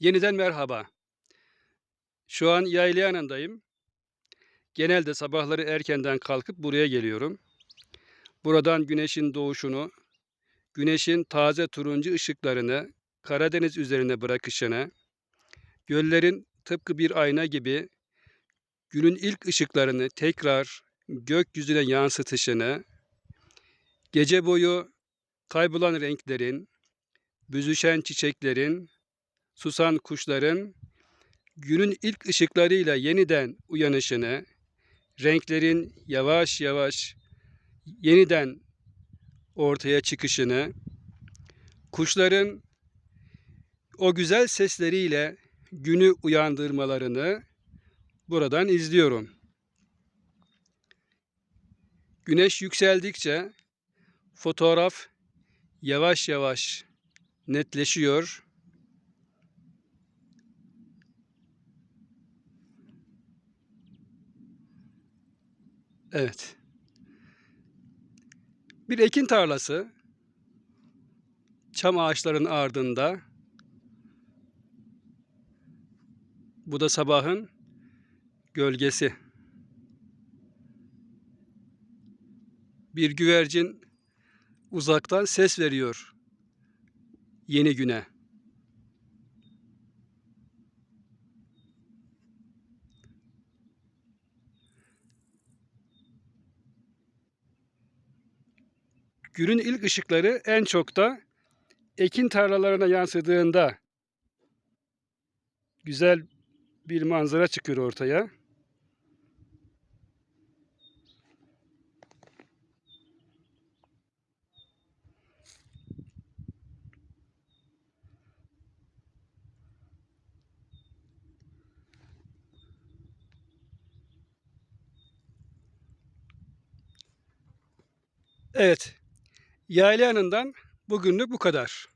Yeniden merhaba. Şu an yayla yanındayım. Genelde sabahları erkenden kalkıp buraya geliyorum. Buradan güneşin doğuşunu, güneşin taze turuncu ışıklarını Karadeniz üzerine bırakışını, göllerin tıpkı bir ayna gibi günün ilk ışıklarını tekrar gökyüzüne yansıtışını, gece boyu kaybolan renklerin, büzüşen çiçeklerin, susan kuşların günün ilk ışıklarıyla yeniden uyanışını, renklerin yavaş yavaş yeniden ortaya çıkışını, kuşların o güzel sesleriyle günü uyandırmalarını buradan izliyorum. Güneş yükseldikçe fotoğraf yavaş yavaş netleşiyor. Evet. Bir ekin tarlası. Çam ağaçların ardında. Bu da sabahın gölgesi. Bir güvercin uzaktan ses veriyor yeni güne. Günün ilk ışıkları en çok da ekin tarlalarına yansıdığında güzel bir manzara çıkıyor ortaya. Evet. Yayla yanından bugünlük bu kadar.